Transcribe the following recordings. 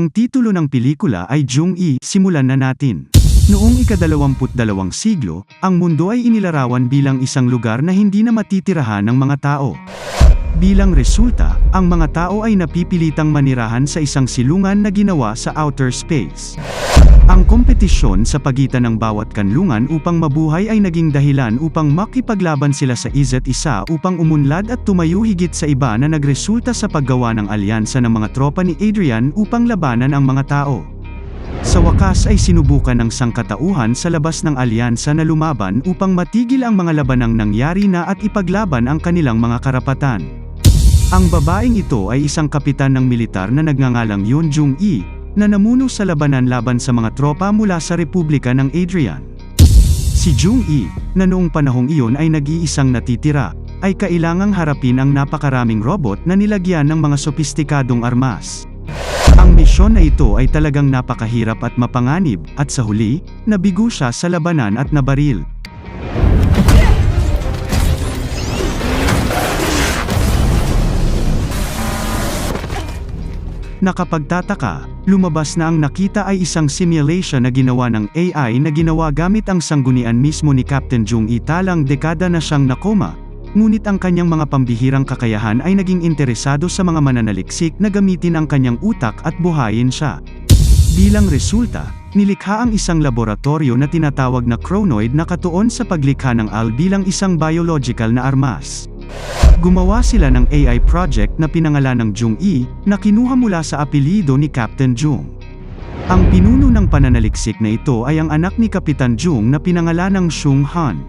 Ang titulo ng pelikula ay Jung-i, simulan na natin. Noong ikadalawamput dalawang siglo, ang mundo ay inilarawan bilang isang lugar na hindi na matitirahan ng mga tao. Bilang resulta, ang mga tao ay napipilitang manirahan sa isang silungan na ginawa sa outer space. Ang kompetisyon sa pagitan ng bawat kanlungan upang mabuhay ay naging dahilan upang makipaglaban sila sa isa't isa upang umunlad at tumayo higit sa iba na nagresulta sa paggawa ng alyansa ng mga tropa ni Adrian upang labanan ang mga tao. Sa wakas ay sinubukan ng sangkatauhan sa labas ng alyansa na lumaban upang matigil ang mga labanang nangyari na at ipaglaban ang kanilang mga karapatan. Ang babaeng ito ay isang kapitan ng militar na nagngangalang Yoon Jung-i, na namuno sa labanan laban sa mga tropa mula sa Republika ng Adrian. Si Jung-i, na noong panahong iyon ay nag-iisang natitira, ay kailangang harapin ang napakaraming robot na nilagyan ng mga sopistikadong armas. Ang misyon na ito ay talagang napakahirap at mapanganib, at sa huli, nabigo siya sa labanan at nabaril. Nakapagtataka, lumabas na ang nakita ay isang simulation na ginawa ng AI na ginawa gamit ang sanggunian mismo ni Captain Jung italang dekada na siyang nakoma, ngunit ang kanyang mga pambihirang kakayahan ay naging interesado sa mga mananaliksik na gamitin ang kanyang utak at buhayin siya. Bilang resulta, nilikha ang isang laboratorio na tinatawag na Chronoid na katuon sa paglikha ng AL bilang isang biological na armas. Gumawa sila ng AI project na pinangalan ng Jung-i, na kinuha mula sa apelyido ni Captain Jung. Ang pinuno ng pananaliksik na ito ay ang anak ni Kapitan Jung na pinangalan ng Shung Han.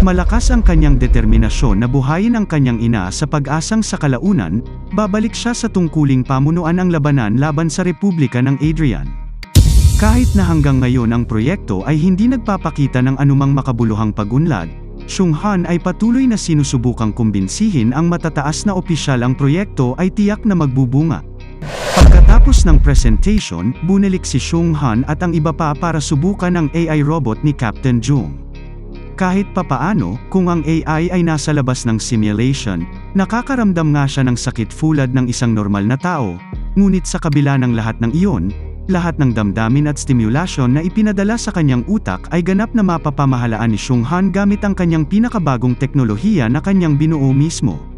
Malakas ang kanyang determinasyon na buhayin ang kanyang ina sa pag-asang sa kalaunan, babalik siya sa tungkuling pamunuan ang labanan laban sa Republika ng Adrian. Kahit na hanggang ngayon ang proyekto ay hindi nagpapakita ng anumang makabuluhang pagunlad, Shung Han ay patuloy na sinusubukang kumbinsihin ang matataas na opisyal ang proyekto ay tiyak na magbubunga. Pagkatapos ng presentation, bunilik si Shung Han at ang iba pa para subukan ang AI robot ni Captain Jung. Kahit papaano, kung ang AI ay nasa labas ng simulation, nakakaramdam nga siya ng sakit fulad ng isang normal na tao, ngunit sa kabila ng lahat ng iyon, lahat ng damdamin at stimulasyon na ipinadala sa kanyang utak ay ganap na mapapamahalaan ni Shung Han gamit ang kanyang pinakabagong teknolohiya na kanyang binuo mismo.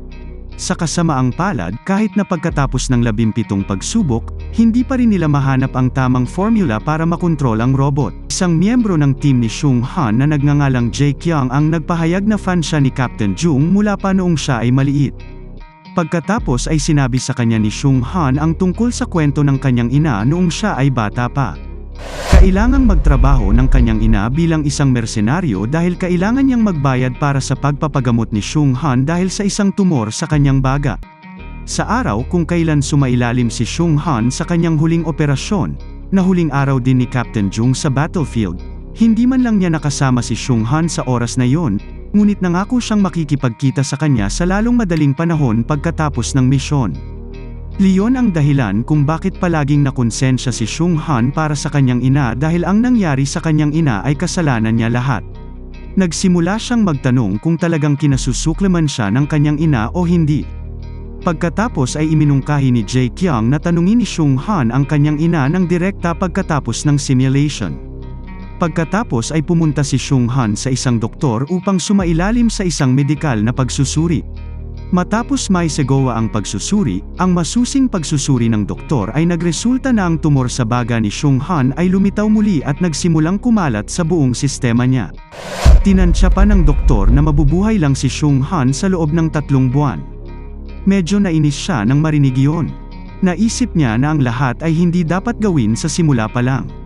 Sa kasamaang palad, kahit na pagkatapos ng labimpitong pagsubok, hindi pa rin nila mahanap ang tamang formula para makontrol ang robot. Isang miyembro ng team ni Shung Han na nagngangalang Jae Kyung ang nagpahayag na fan siya ni Captain Jung mula pa noong siya ay maliit. Pagkatapos ay sinabi sa kanya ni Shung Han ang tungkol sa kwento ng kanyang ina noong siya ay bata pa. Kailangang magtrabaho ng kanyang ina bilang isang mersenaryo dahil kailangan niyang magbayad para sa pagpapagamot ni Shung Han dahil sa isang tumor sa kanyang baga. Sa araw kung kailan sumailalim si Shung Han sa kanyang huling operasyon, na huling araw din ni Captain Jung sa battlefield, hindi man lang niya nakasama si Shung Han sa oras na yon, ngunit nangako siyang makikipagkita sa kanya sa lalong madaling panahon pagkatapos ng misyon. Leon ang dahilan kung bakit palaging nakonsensya si Shung Han para sa kanyang ina dahil ang nangyari sa kanyang ina ay kasalanan niya lahat. Nagsimula siyang magtanong kung talagang kinasusukleman siya ng kanyang ina o hindi. Pagkatapos ay iminungkahi ni Jae Kyung na tanungin ni Shung Han ang kanyang ina ng direkta pagkatapos ng simulation. Pagkatapos ay pumunta si Shung Han sa isang doktor upang sumailalim sa isang medikal na pagsusuri. Matapos may segowa ang pagsusuri, ang masusing pagsusuri ng doktor ay nagresulta na ang tumor sa baga ni Shung Han ay lumitaw muli at nagsimulang kumalat sa buong sistema niya. Tinansya pa ng doktor na mabubuhay lang si Shung Han sa loob ng tatlong buwan. Medyo nainis siya nang marinig iyon. Naisip niya na ang lahat ay hindi dapat gawin sa simula pa lang.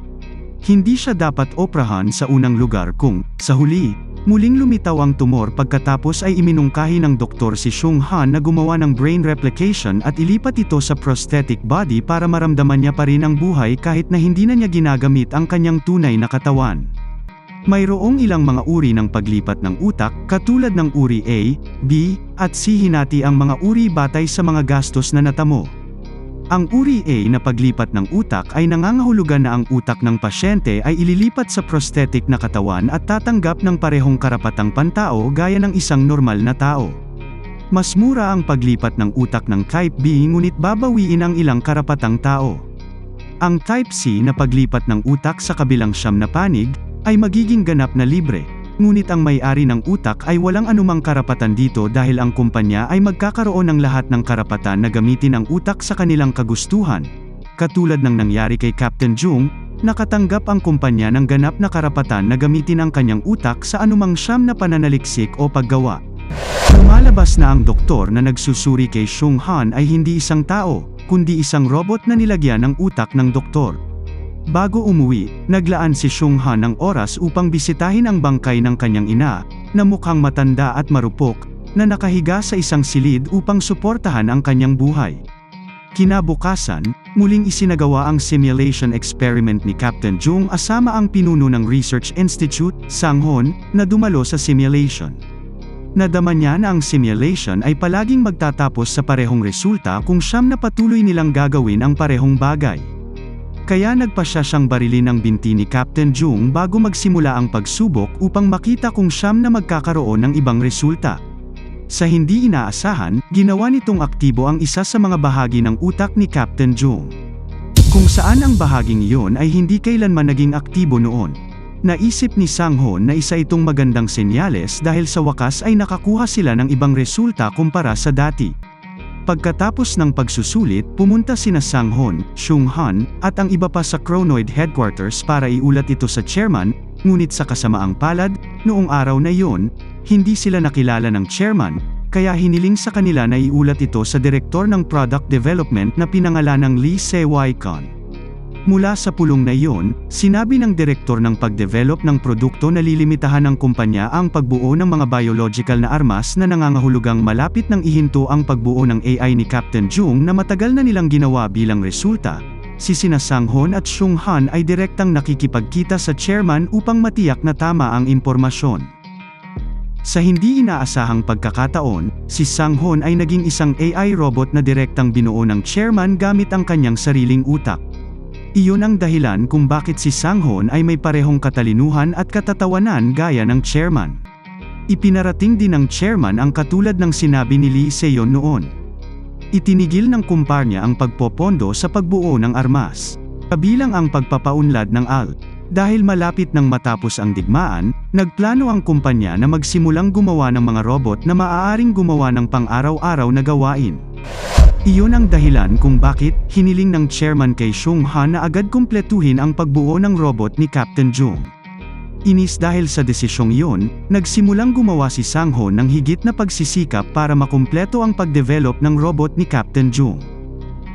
Hindi siya dapat oprahan sa unang lugar kung, sa huli, muling lumitaw ang tumor pagkatapos ay iminungkahi ng doktor si Shung Han na gumawa ng brain replication at ilipat ito sa prosthetic body para maramdaman niya pa rin ang buhay kahit na hindi na niya ginagamit ang kanyang tunay na katawan. Mayroong ilang mga uri ng paglipat ng utak, katulad ng uri A, B, at C hinati ang mga uri batay sa mga gastos na natamo. Ang uri A na paglipat ng utak ay nangangahulugan na ang utak ng pasyente ay ililipat sa prosthetic na katawan at tatanggap ng parehong karapatang pantao gaya ng isang normal na tao. Mas mura ang paglipat ng utak ng type B ngunit babawiin ang ilang karapatang tao. Ang Type C na paglipat ng utak sa kabilang siyam na panig, ay magiging ganap na libre, ngunit ang may-ari ng utak ay walang anumang karapatan dito dahil ang kumpanya ay magkakaroon ng lahat ng karapatan na gamitin ang utak sa kanilang kagustuhan. Katulad ng nangyari kay Captain Jung, nakatanggap ang kumpanya ng ganap na karapatan na gamitin ang kanyang utak sa anumang siyam na pananaliksik o paggawa. Lumalabas na ang doktor na nagsusuri kay Shung Han ay hindi isang tao, kundi isang robot na nilagyan ng utak ng doktor. Bago umuwi, naglaan si Shung Han ng oras upang bisitahin ang bangkay ng kanyang ina, na mukhang matanda at marupok, na nakahiga sa isang silid upang suportahan ang kanyang buhay. Kinabukasan, muling isinagawa ang simulation experiment ni Captain Jung asama ang pinuno ng Research Institute, Sanghon, na dumalo sa simulation. Nadama niya na ang simulation ay palaging magtatapos sa parehong resulta kung siyam na patuloy nilang gagawin ang parehong bagay. Kaya nagpa siya siyang barilin ng binti ni Captain Jung bago magsimula ang pagsubok upang makita kung siyam na magkakaroon ng ibang resulta. Sa hindi inaasahan, ginawa nitong aktibo ang isa sa mga bahagi ng utak ni Captain Jung. Kung saan ang bahaging iyon ay hindi kailanman naging aktibo noon. Naisip ni Sanghon na isa itong magandang senyales dahil sa wakas ay nakakuha sila ng ibang resulta kumpara sa dati. Pagkatapos ng pagsusulit, pumunta sina Sanghon, Shung Han, at ang iba pa sa Chronoid headquarters para iulat ito sa chairman, ngunit sa kasamaang palad, noong araw na iyon, hindi sila nakilala ng chairman, kaya hiniling sa kanila na iulat ito sa direktor ng product development na pinangalanang Lee Se-Wai-Kon. Mula sa pulong na iyon, sinabi ng direktor ng pagdevelop ng produkto na lilimitahan ng kumpanya ang pagbuo ng mga biological na armas na nangangahulugang malapit ng ihinto ang pagbuo ng AI ni Captain Jung na matagal na nilang ginawa bilang resulta. Si Sina Sanghon at Shung Han ay direktang nakikipagkita sa chairman upang matiyak na tama ang impormasyon. Sa hindi inaasahang pagkakataon, si Sanghon ay naging isang AI robot na direktang binuo ng chairman gamit ang kanyang sariling utak. Iyon ang dahilan kung bakit si Sanghon ay may parehong katalinuhan at katatawanan gaya ng chairman. Ipinarating din ng chairman ang katulad ng sinabi ni Lee Seon noon. Itinigil ng kumpar niya ang pagpopondo sa pagbuo ng armas. Kabilang ang pagpapaunlad ng AL. Dahil malapit nang matapos ang digmaan, nagplano ang kumpanya na magsimulang gumawa ng mga robot na maaaring gumawa ng pang-araw-araw na gawain. Iyon ang dahilan kung bakit hiniling ng chairman kay Shung Han na agad kumpletuhin ang pagbuo ng robot ni Captain Jung. Inis dahil sa desisyong iyon, nagsimulang gumawa si Sangho ng higit na pagsisikap para makumpleto ang pagdevelop ng robot ni Captain Jung.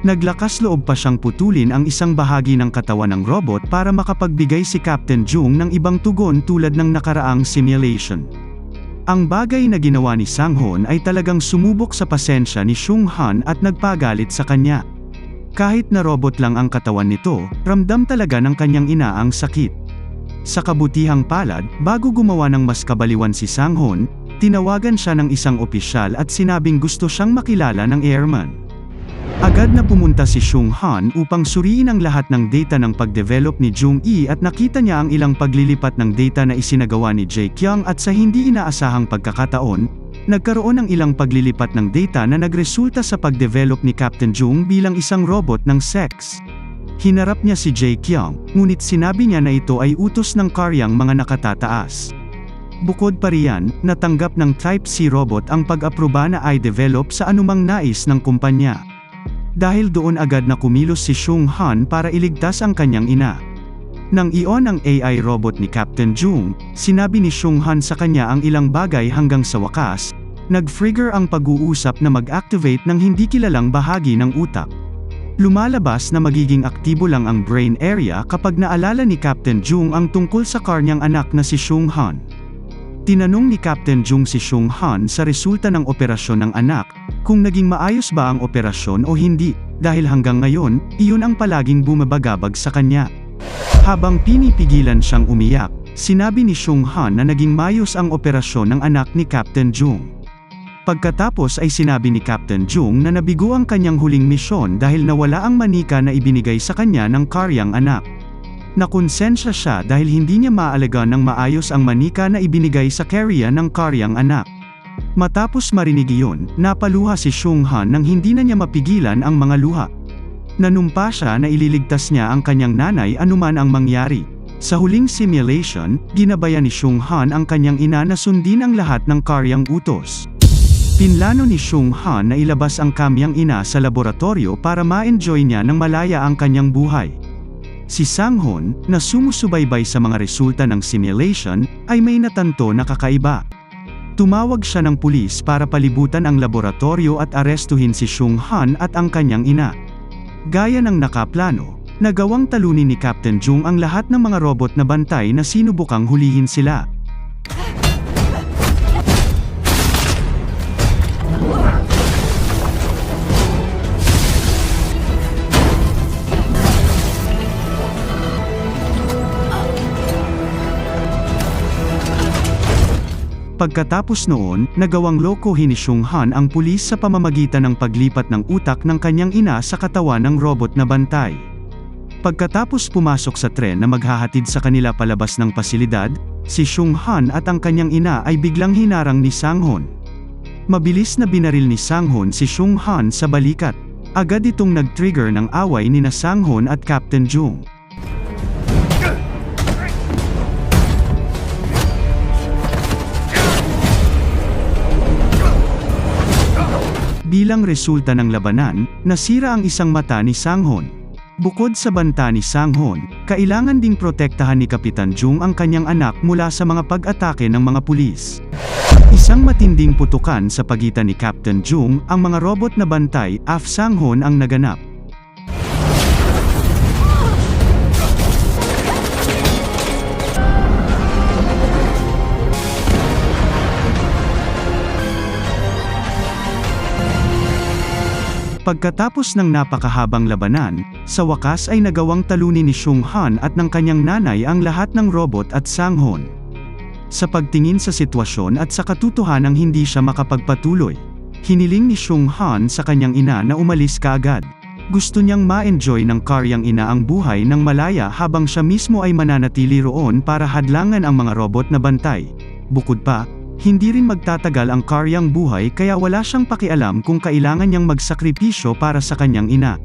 Naglakas loob pa siyang putulin ang isang bahagi ng katawan ng robot para makapagbigay si Captain Jung ng ibang tugon tulad ng nakaraang simulation. Ang bagay na ginawa ni Sanghon ay talagang sumubok sa pasensya ni Shung Han at nagpagalit sa kanya. Kahit na robot lang ang katawan nito, ramdam talaga ng kanyang ina ang sakit. Sa kabutihang palad, bago gumawa ng mas kabaliwan si Sanghon, tinawagan siya ng isang opisyal at sinabing gusto siyang makilala ng airman. Agad na pumunta si Shung Han upang suriin ang lahat ng data ng pagdevelop ni Jung Yi at nakita niya ang ilang paglilipat ng data na isinagawa ni Jae Kyung at sa hindi inaasahang pagkakataon, nagkaroon ng ilang paglilipat ng data na nagresulta sa pagdevelop ni Captain Jung bilang isang robot ng sex. Hinarap niya si Jae Kyung, ngunit sinabi niya na ito ay utos ng karyang mga nakatataas. Bukod pa riyan, natanggap ng Type C robot ang pag-aproba na i-develop sa anumang nais ng kumpanya. Dahil doon agad na kumilos si Shung Han para iligtas ang kanyang ina. Nang iyon ang AI robot ni Captain Jung, sinabi ni Shung Han sa kanya ang ilang bagay hanggang sa wakas, nag-trigger ang pag-uusap na mag-activate ng hindi kilalang bahagi ng utak. Lumalabas na magiging aktibo lang ang brain area kapag naalala ni Captain Jung ang tungkol sa kanyang anak na si Shung Han. Tinanong ni Captain Jung si Shung Han sa resulta ng operasyon ng anak, kung naging maayos ba ang operasyon o hindi, dahil hanggang ngayon, iyon ang palaging bumabagabag sa kanya. Habang pinipigilan siyang umiyak, sinabi ni Shung Han na naging mayos ang operasyon ng anak ni Captain Jung. Pagkatapos ay sinabi ni Captain Jung na nabigo ang kanyang huling misyon dahil nawala ang manika na ibinigay sa kanya ng karyang anak. Nakonsensya siya dahil hindi niya maalaga ng maayos ang manika na ibinigay sa Karya ng karyang anak. Matapos marinig iyon, napaluha si Shung Han nang hindi na niya mapigilan ang mga luha. Nanumpa siya na ililigtas niya ang kanyang nanay anuman ang mangyari. Sa huling simulation, ginabayan ni Shung Han ang kanyang ina na sundin ang lahat ng karyang utos. Pinlano ni Shung Han na ilabas ang kamyang ina sa laboratorio para ma-enjoy niya ng malaya ang kanyang buhay. Si Sanghon, na sumusubaybay sa mga resulta ng simulation, ay may natanto na kakaiba. Tumawag siya ng pulis para palibutan ang laboratorio at arestuhin si Shung Han at ang kanyang ina. Gaya ng nakaplano, nagawang talunin ni Captain Jung ang lahat ng mga robot na bantay na sinubukang hulihin sila. Pagkatapos noon, nagawang lokohin ni Shung Han ang pulis sa pamamagitan ng paglipat ng utak ng kanyang ina sa katawan ng robot na bantay. Pagkatapos pumasok sa tren na maghahatid sa kanila palabas ng pasilidad, si Shung Han at ang kanyang ina ay biglang hinarang ni Sanghon. Mabilis na binaril ni Sanghon si Shung Han sa balikat. Agad itong nag-trigger ng away ni na Sanghon at Captain Jung. Bilang resulta ng labanan, nasira ang isang mata ni Sanghon. Bukod sa banta ni Sanghon, kailangan ding protektahan ni Kapitan Jung ang kanyang anak mula sa mga pag-atake ng mga pulis. Isang matinding putukan sa pagitan ni Captain Jung, ang mga robot na bantay, Af Sanghon ang naganap. Pagkatapos ng napakahabang labanan, sa wakas ay nagawang talunin ni Shung Han at ng kanyang nanay ang lahat ng robot at sanghon. Sa pagtingin sa sitwasyon at sa katotohanang hindi siya makapagpatuloy, hiniling ni Shung Han sa kanyang ina na umalis kaagad. Gusto niyang ma-enjoy ng karyang ina ang buhay ng malaya habang siya mismo ay mananatili roon para hadlangan ang mga robot na bantay. Bukod pa, hindi rin magtatagal ang karyang buhay kaya wala siyang pakialam kung kailangan niyang magsakripisyo para sa kanyang ina.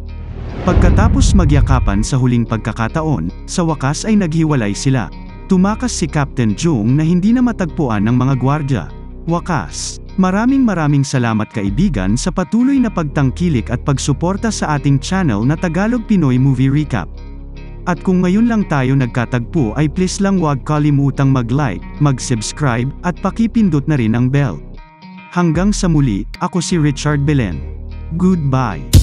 Pagkatapos magyakapan sa huling pagkakataon, sa wakas ay naghiwalay sila. Tumakas si Captain Jung na hindi na matagpuan ng mga gwardya. Wakas. Maraming maraming salamat kaibigan sa patuloy na pagtangkilik at pagsuporta sa ating channel na Tagalog Pinoy Movie Recap. At kung ngayon lang tayo nagkatagpo ay please lang huwag kalimutang mag-like, mag-subscribe, at pakipindot na rin ang bell. Hanggang sa muli, ako si Richard Belen. Goodbye.